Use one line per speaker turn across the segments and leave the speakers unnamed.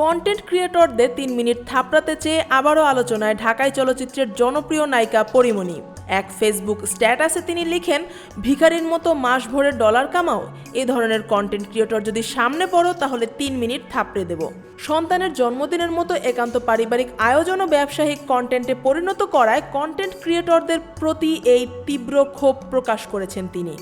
Content ক্রিয়েটরদের তিন minute থাপড়াতে চেয়ে আবারও আলোচনায় ঢাকাই চলচ্চিত্রের জনপ্রিয় নায়িকা পরিমণি। এক ফেসবুক স্ট্যাটাসে তিনি লিখেন, ভিখারির মতো মাস ভরে ডলার কামাও। এ ধরনের কন্টেন্ট ক্রিয়েটর যদি সামনে পড়ো, তাহলে তিন মিনিট থাপড়ে দেব। সন্তানের জন্মদিনের মতো একান্ত পারিবারিক আয়োজন ও ব্যবসায়িক কন্টেন্টে পরিণত করায় কন্টেন্ট ক্রিয়েটরদের প্রতি এই তীব্র ক্ষোভ প্রকাশ করেছেন তিনি।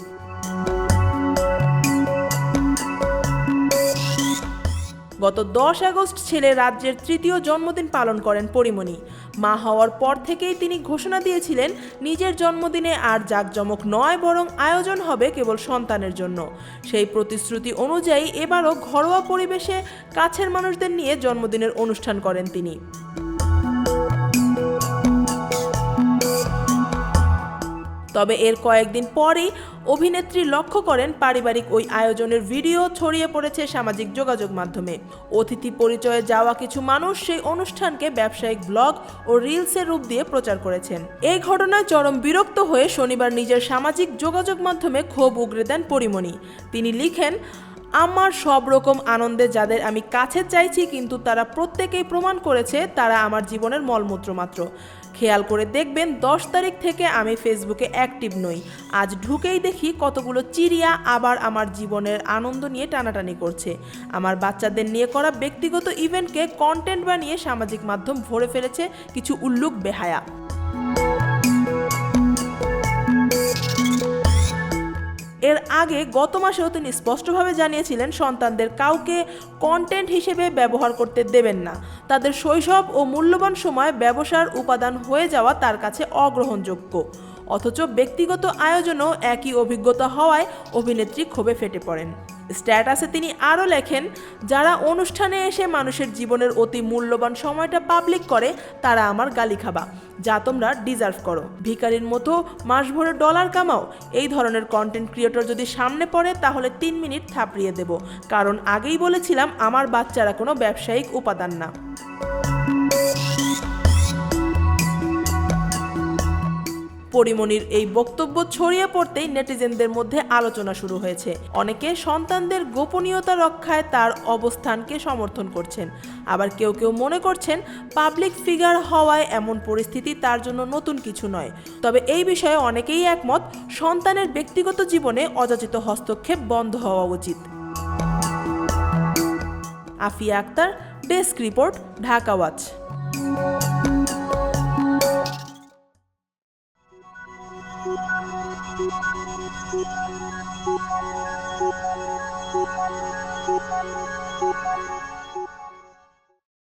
গত দশ আগস্ট ছেলে রাজ্যের তৃতীয় জন্মদিন পালন করেন পরিমণি। মা হওয়ার পর থেকেই তিনি ঘোষণা দিয়েছিলেন, নিজের জন্মদিনে আর জাঁকজমক নয় বরং আয়োজন হবে কেবল সন্তানের জন্য। সেই প্রতিশ্রুতি অনুযায়ী এবারও ঘরোয়া পরিবেশে কাছের মানুষদের নিয়ে জন্মদিনের অনুষ্ঠান করেন তিনি। তবে এর কয়েকদিন পরেই অভিনেত্রী লক্ষ্য করেন পারিবারিক ওই আয়োজনের ভিডিও ছড়িয়ে পড়েছে সামাজিক যোগাযোগ মাধ্যমে। অতিথি পরিচয়ে যাওয়া কিছু মানুষ সেই অনুষ্ঠানকে ব্যবসায়িক ব্লগ ও রিলসের রূপ দিয়ে প্রচার করেছেন। এই ঘটনায় চরম বিরক্ত হয়ে শনিবার নিজের সামাজিক যোগাযোগ মাধ্যমে ক্ষোভ উগরে দেন পরিমণি। তিনি লিখেন আমার সব রকম আনন্দে যাদের আমি কাছে চাইছি, কিন্তু তারা প্রত্যেকেই প্রমাণ করেছে তারা আমার জীবনের মলমূত্র মাত্র। খেয়াল করে দেখবেন, দশ তারিখ থেকে আমি ফেসবুকে অ্যাক্টিভ নই। আজ ঢুকেই দেখি কতগুলো চিড়িয়া আবার আমার জীবনের আনন্দ নিয়ে টানাটানি করছে। আমার বাচ্চাদের নিয়ে করা ব্যক্তিগত ইভেন্টকে কন্টেন্ট বানিয়ে সামাজিক মাধ্যম ভরে ফেলেছে কিছু উল্লুক বেহায়া। আগে গত মাসেও তিনি স্পষ্টভাবে জানিয়েছিলেন সন্তানদের কাউকে কন্টেন্ট হিসেবে ব্যবহার করতে দেবেন না। তাদের শৈশব ও মূল্যবান সময় ব্যবসার উপাদান হয়ে যাওয়া তার কাছে অগ্রহণযোগ্য। অথচ ব্যক্তিগত আয়োজনও একই অভিজ্ঞতা হওয়ায় অভিনেত্রী ক্ষোভে ফেটে পড়েন। স্ট্যাটাসে তিনি আরও লেখেন, যারা অনুষ্ঠানে এসে মানুষের জীবনের অতি মূল্যবান সময়টা পাবলিক করে, তারা আমার গালি খাবা, যা তোমরা ডিজার্ভ করো। ভিকারির মতো মাস ভরে ডলার কামাও। এই ধরনের কন্টেন্ট ক্রিয়েটর যদি সামনে পড়ে, তাহলে তিন মিনিট থাপড়িয়ে দেব। কারণ আগেই বলেছিলাম, আমার বাচ্চারা কোনো ব্যবসায়িক উপাদান না। পরিমণির এই বক্তব্য ছড়িয়ে পড়তেই নেটিজেনদের মধ্যে আলোচনা শুরু হয়েছে। অনেকে সন্তানদের গোপনীয়তা রক্ষায় তার অবস্থানকে সমর্থন করছেন। আবার কেউ কেউ মনে করছেন, পাবলিক ফিগার হওয়ায় এমন পরিস্থিতি তার জন্য নতুন কিছু নয়। তবে এই বিষয়ে অনেকেই একমত, সন্তানের ব্যক্তিগত জীবনে অযাচিত হস্তক্ষেপ বন্ধ হওয়া উচিত। Afia Akter, desk report, Dhaka watch.
Thank you.